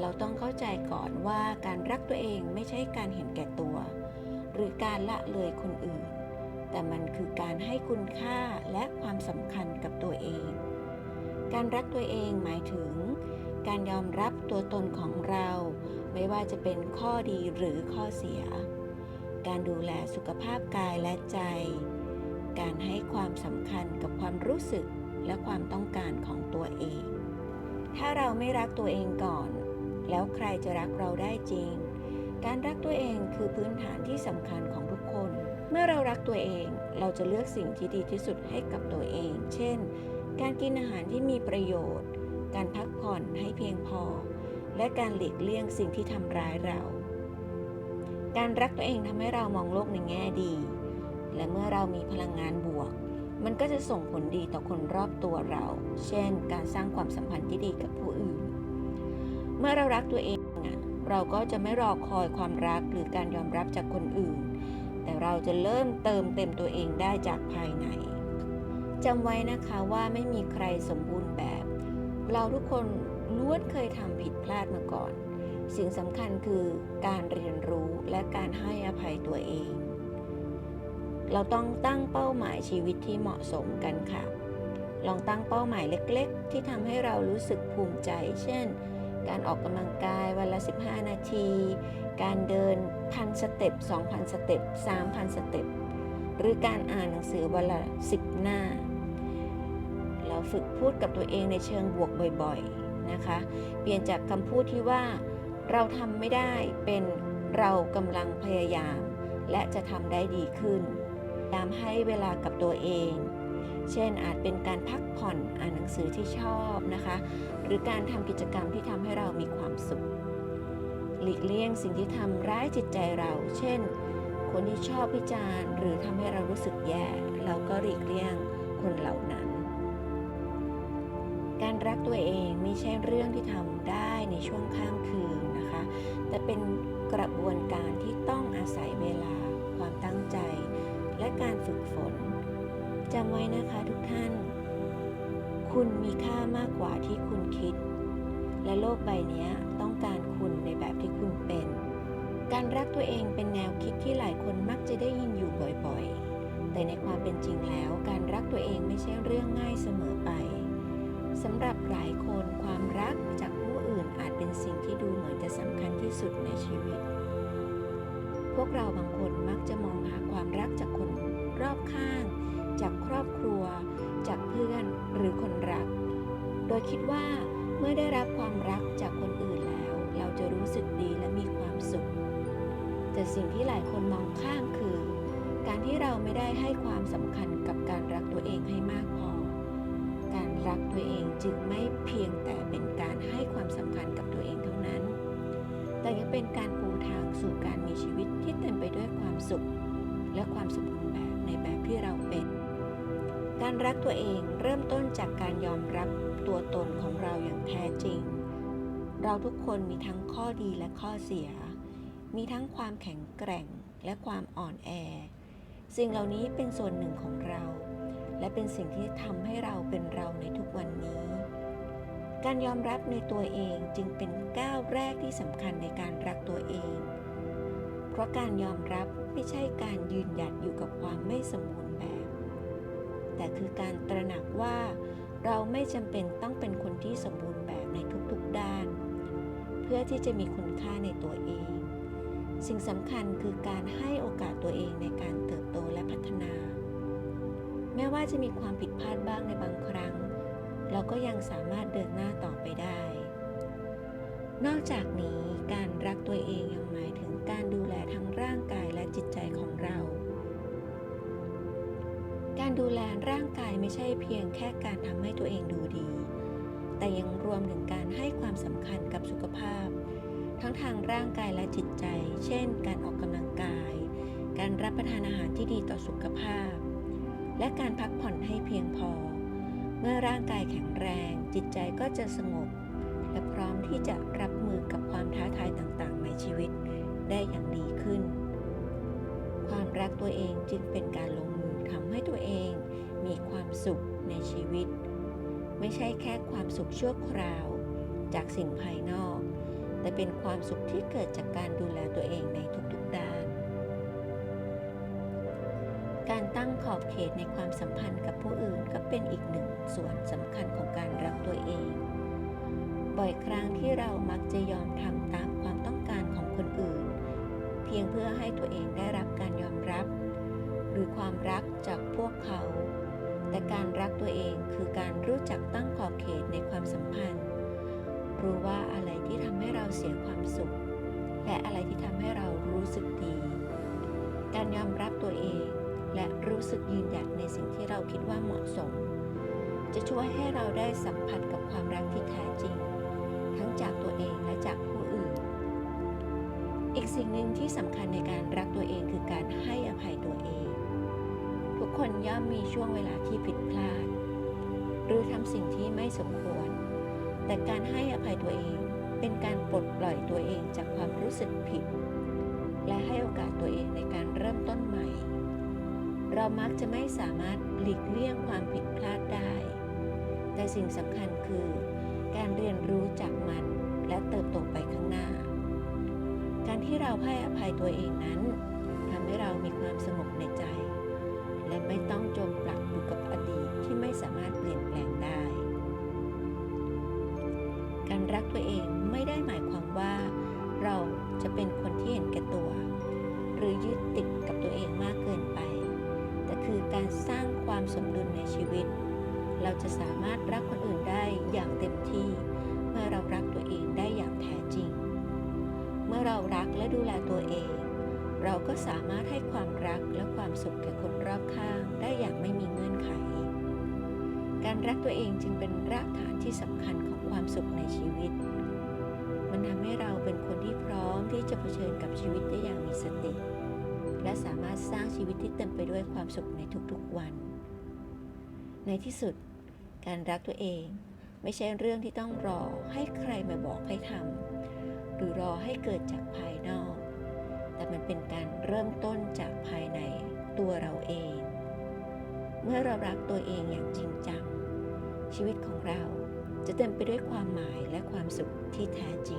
เราต้องเข้าใจก่อนว่าการรักตัวเองไม่ใช่การเห็นแก่ตัว หรือการละเลยคนอื่น แต่มันคือการให้คุณค่าและความสำคัญกับตัวเอง การรักตัวเองหมายถึง การยอมรับตัวตนของเรา ไม่ว่าจะเป็นข้อดีหรือข้อเสีย การดูแลสุขภาพกายและใจ การให้ความสำคัญกับความรู้สึกและความต้องการของตัวเองถ้าเราไม่รักตัวเองก่อน แล้วใครจะรักเราได้จริง การรักตัวเองคือพื้นฐานที่สำคัญของทุกคน เมื่อเรารักตัวเอง เราจะเลือกสิ่งที่ดีที่สุดให้กับตัวเอง เช่น การกินอาหารที่มีประโยชน์ การพักผ่อนให้เพียงพอ และการหลีกเลี่ยงสิ่งที่ทำร้ายเรา การรักตัวเองทำให้เรามองโลกในแง่ดี และเมื่อเรามีพลังงานบวกมันก็จะส่งผลดีต่อคนรอบตัวเรา เช่น การสร้างความสัมพันธ์ที่ดีกับผู้อื่น เมื่อเรารักตัวเอง เราก็จะไม่รอคอยความรักหรือการยอมรับจากคนอื่น แต่เราจะเริ่มเติมเต็มตัวเองได้จากภายในจำไว้นะคะว่าไม่มีใครสมบูรณ์แบบ เราทุกคนล้วนเคยทำผิดพลาดมาก่อน สิ่งสำคัญคือการเรียนรู้และการให้อภัยตัวเอง เราต้องตั้งเป้าหมายชีวิตที่เหมาะสมกันค่ะ ลองตั้งเป้าหมายเล็ก ๆ ที่ทำให้เรารู้สึกภูมิใจ เช่น การออกกำลังกายวันละ 15 นาที การเดินพันสเต็ป2,000 สเต็ป3,000 สเต็ปหรือการอ่านหนังสือวันละ 10 หน้า เราฝึกพูดกับตัวเองในเชิงบวกบ่อยๆนะคะ เปลี่ยนจากคำพูดที่ว่า เราทำไม่ได้เป็นเรากำลังพยายาม และจะทำได้ดีขึ้นพยายามให้เวลากับตัวเอง เช่นอาจเป็นการพักผ่อนอ่านหนังสือที่ชอบนะคะ หรือการทำกิจกรรมที่ทำให้เรามีความสุข หลีกเลี่ยงสิ่งที่ทำร้ายจิตใจเรา เช่น คนที่ชอบวิจารณ์หรือทำให้เรารู้สึกแย่ เราก็หลีกเลี่ยงคนเหล่านั้น การรักตัวเองไม่ใช่เรื่องที่ทำได้ในช่วงข้ามคืนนะคะ แต่เป็นกระบวนการที่ต้องอาศัยเวลา ความตั้งใจ และการฝึกฝน จำไว้นะคะทุกท่าน คุณมีค่ามากกว่าที่คุณคิด และโลกใบนี้ต้องการคุณในแบบที่คุณเป็น การรักตัวเองเป็นแนวคิดที่หลายคนมักจะได้ยินอยู่บ่อยๆ แต่ในความเป็นจริงแล้ว การรักตัวเองไม่ใช่เรื่องง่ายเสมอไปสำหรับหลายคนความรักจากผู้อื่นอาจเป็นสิ่งที่ดูเหมือนจะสำคัญที่สุดในชีวิต พวกเราบางคนมักจะมองหาความรักจากคนรอบข้าง จากครอบครัว จากเพื่อนหรือคนรัก โดยคิดว่าเมื่อได้รับความรักจากคนอื่นแล้ว เราจะรู้สึกดีและมีความสุข แต่สิ่งที่หลายคนมองข้ามคือ การที่เราไม่ได้ให้ความสำคัญกับการรักตัวเองให้มากพอ การรักตัวเองจึงไม่เพียงแต่เป็นการให้ความสำคัญกับตัวเองเท่านั้น แต่ยังเป็นการปูทางสู่การมีชีวิตที่เต็มไปด้วยความสุข และความสมบูรณ์แบบในแบบที่เราเป็น การรักตัวเองเริ่มต้นจากการยอมรับตัวตนของเราอย่างแท้จริง เราทุกคนมีทั้งข้อดีและข้อเสีย มีทั้งความแข็งแกร่งและความอ่อนแอ สิ่งเหล่านี้เป็นส่วนหนึ่งของเรา และเป็นสิ่งที่ทำให้เราเป็นเราในทุกวันนี้ การยอมรับในตัวเองจึงเป็นก้าวแรกที่สำคัญในการรักตัวเอง เพราะการยอมรับไม่ใช่การยืนหยัดอยู่กับความไม่สมบูรณ์แบบ แต่คือการตระหนักว่า เราไม่จำเป็นต้องเป็นคนที่สมบูรณ์แบบในทุกๆด้าน เพื่อที่จะมีคุณค่าในตัวเอง สิ่งสำคัญคือการให้โอกาสตัวเองในการเติบโตและพัฒนา แม้ว่าจะมีความผิดพลาดบ้างในบางครั้ง เราก็ยังสามารถเดินหน้าต่อไปได้ นอกจากนี้การรักตัวเองยังหมายถึงการดูแลทั้งร่างกายและจิตใจของเรา การดูแลร่างกายไม่ใช่เพียงแค่การทำให้ตัวเองดูดี แต่ยังรวมถึงการให้ความสำคัญกับสุขภาพ ทั้งทางร่างกายและจิตใจ เช่น การออกกำลังกาย การรับประทานอาหารที่ดีต่อสุขภาพ และการพักผ่อนให้เพียงพอ เมื่อร่างกายแข็งแรง จิตใจก็จะสงบ และพร้อมที่จะรับมือกับความท้าทายต่างๆ ในชีวิตได้อย่างดีขึ้น ความรักตัวเองจึงเป็นการลง ทำให้ตัวเองมีความสุขในชีวิต ไม่ใช่แค่ความสุขชั่วคราว จากสิ่งภายนอก แต่เป็นความสุขที่เกิดจากการดูแลตัวเองในทุกๆด้าน การตั้งขอบเขตในความสัมพันธ์กับผู้อื่นก็เป็นอีกหนึ่งส่วนสำคัญของการรักตัวเอง บ่อยครั้งที่เรามักจะยอมทำตามความต้องการของคนอื่น เพียงเพื่อให้ตัวเองได้รับการยอมรับ รือความรักจากพวกเขา แต่การรักตัวเองคือการรู้จักตั้งขอบเขตในความสัมพันธ์ รู้ว่าอะไรที่ทำให้เราเสียความสุข และอะไรที่ทำให้เรารู้สึกดี การยอมรับตัวเองและรู้สึกยืนหยัดในสิ่งที่เราคิดว่าเหมาะสม จะช่วยให้เราได้สัมผัสกับความรักที่แท้จริง ทั้งจากตัวเองและจากผู้อื่น อีกสิ่งหนึ่งที่สำคัญในการรักตัวเองคือการให้อภัยตัวเอง คนย่อมมีช่วงเวลาที่ผิดพลาด หรือทำสิ่งที่ไม่สมควร แต่การให้อภัยตัวเองเป็นการปลดปล่อยตัวเองจากความรู้สึกผิด และให้โอกาสตัวเองในการเริ่มต้นใหม่ เรามักจะไม่สามารถหลีกเลี่ยงความผิดพลาดได้ แต่สิ่งสำคัญคือ การเรียนรู้จากมันและเติบโตไปข้างหน้า การที่เราให้อภัยตัวเองนั้นทำให้เรามีความสง ติดกับตัวเองมากเกินไป แต่คือการสร้างความสมดุลในชีวิต เราจะสามารถรักคนอื่นได้อย่างเต็มที่ เมื่อเรารักตัวเองได้อย่างแท้จริง เมื่อเรารักและดูแลตัวเอง เราก็สามารถให้ความรักและความสุขแก่คนรอบข้างได้อย่างไม่มีเงื่อนไข การรักตัวเองจึงเป็นรากฐานที่สำคัญของความสุขในชีวิตมันทำให้เราเป็นคนที่พร้อมที่จะเผชิญกับชีวิตได้อย่างมีสติ และสามารถสร้างชีวิตที่เต็มไปด้วยความสุขในทุกๆวัน ในที่สุด การรักตัวเองไม่ใช่เรื่องที่ต้องรอให้ใครมาบอกให้ทำหรือรอให้เกิดจากภายนอก แต่มันเป็นการเริ่มต้นจากภายในตัวเราเอง เมื่อเรารักตัวเองอย่างจริงจัง ชีวิตของเราจะเต็มไปด้วยความหมายและความสุขที่แท้จริง